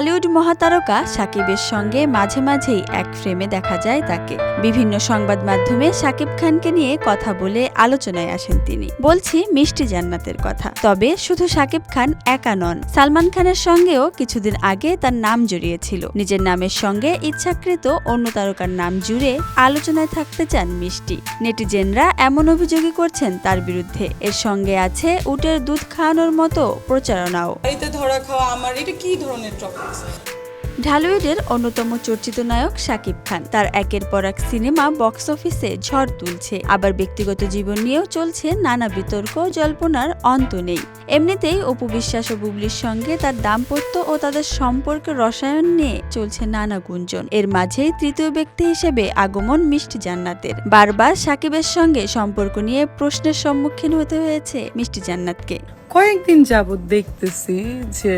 ঢালিউড মহাতারকা সাকিবের সঙ্গে মাঝে মাঝেই এক ফ্রেমে দেখা যায় তাকে। বিভিন্ন সংবাদ মাধ্যমে সাকিব খানকে নিয়ে কথা বলে আলোচনায় আসেন তিনি। বলছি, মিষ্টি জান্নাতের কথা। তবে শুধু সাকিব খান একা নন। সালমান খানের সঙ্গেও কিছুদিন আগে তার নাম জড়িয়েছিল। নিজের নামের সঙ্গে ইচ্ছাকৃত অন্য তারকার নাম জুড়ে আলোচনায় থাকতে চান মিষ্টি। নেটিজেনরা এমন অভিযোগই করছেন তার বিরুদ্ধে। এর সঙ্গে আছে উটের দুধ খাওয়ানোর মতো প্রচারণাও। ধরা খাওয়া আমার, এটা কি ধরনের ঢালিউডের অন্যতম চর্চিত নায়ক শাকিব খান। তার একের পর এক সিনেমা বক্স অফিসে ঝড় তুলছে। আবার ব্যক্তিগত জীবন নিয়েও চলছে নানা বিতর্ক, জল্পনার অন্ত নেই। এমনিতেই অপু বিশ্বাস ও বুবলির সঙ্গে তার দাম্পত্য ও তাদের সম্পর্কের রসায়ন নিয়ে চলছে নানা গুঞ্জন। এর মাঝেই তৃতীয় ব্যক্তি হিসেবে আগমন মিষ্টি জান্নাতের। বারবার সাকিবের সঙ্গে সম্পর্ক নিয়ে প্রশ্নের সম্মুখীন হতে হয়েছে মিষ্টি জান্নাতকে। কয়েকদিন যাবত দেখতেছি যে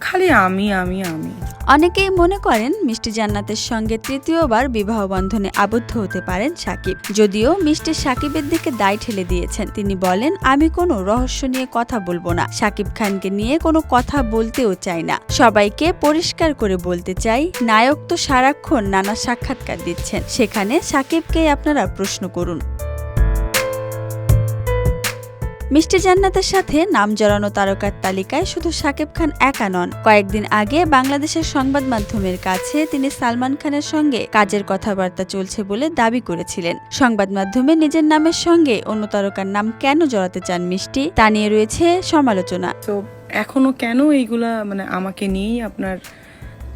খালি আমি আমি আমি। অনেকেই মনে করেন মিষ্টি জান্নাতের সঙ্গে তৃতীয়বার বিবাহ বন্ধনে আবদ্ধ হতে পারেন সাকিব। যদিও মিষ্টি সাকিবের দিকে দায় ঠেলে দিয়েছেন। তিনি বলেন, আমি কোনো রহস্য নিয়ে কথা বলব না। সাকিব খানকে নিয়ে কোনো কথা বলতেও চাই না। সবাইকে পরিষ্কার করে বলতে চাই, নায়ক তো সারাক্ষণ নানা সাক্ষাৎকার দিচ্ছেন। সেখানে সাকিবকেই আপনারা প্রশ্ন করুন। মিষ্টি জান্নাতের সাথে নাম জড়ানো তারকার তালিকায় শুধু শাকিব খান একা নন। কয়েকদিন আগে বাংলাদেশের সংবাদ মাধ্যমের কাছে তিনি সালমান খানের সঙ্গে কাজের কথাবার্তা চলছে বলে দাবি করেছিলেন। সংবাদ মাধ্যমে নিজের নামের সঙ্গে অন্য তারকার নাম কেন জড়াতে চান মিষ্টি, তা নিয়ে রয়েছে সমালোচনা। তো এখনও কেন এইগুলা মানে আমাকে নিয়েই আপনার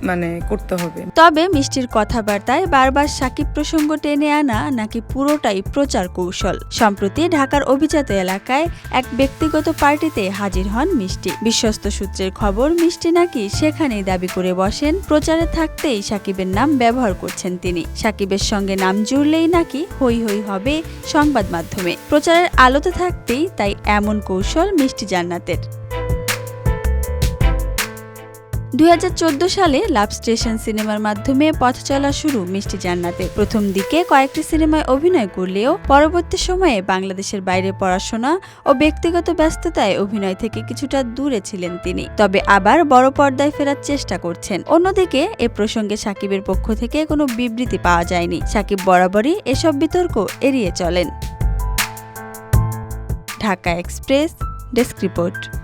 মানে করতে হবে। তবে মিষ্টির কথাবার্তায় বারবার সাকিব প্রসঙ্গ টেনে আনা নাকি পুরোটাই প্রচার কৌশল। সম্প্রতি ঢাকার অভিজাত এলাকায় এক ব্যক্তিগত পার্টিতে হাজির হন মিষ্টি। বিশ্বস্ত সূত্রের খবর, মিষ্টি নাকি সেখানেই দাবি করে বসেন। প্রচারে থাকতেই সাকিবের নাম ব্যবহার করছেন তিনি। সাকিবের সঙ্গে নাম জুড়লেই নাকি হই হই হবে সংবাদ মাধ্যমে। প্রচারের আলোতে থাকতেই তাই এমন কৌশল মিষ্টি জান্নাতের। দু হাজার চোদ্দ সালে লাভ স্টেশন সিনেমার মাধ্যমে পথ চলা শুরু মিষ্টি জান্নাতে প্রথম দিকে কয়েকটি সিনেমায় অভিনয় করলেও পরবর্তী সময়ে বাংলাদেশের বাইরে পড়াশোনা ও ব্যক্তিগত ব্যস্ততায় অভিনয় থেকে কিছুটা দূরে ছিলেন তিনি। তবে আবার বড় পর্দায় ফেরার চেষ্টা করছেন। অন্যদিকে এ প্রসঙ্গে সাকিবের পক্ষ থেকে কোনো বিবৃতি পাওয়া যায়নি। সাকিব বরাবরই এসব বিতর্ক এড়িয়ে চলেন। Dhaka express, desk report.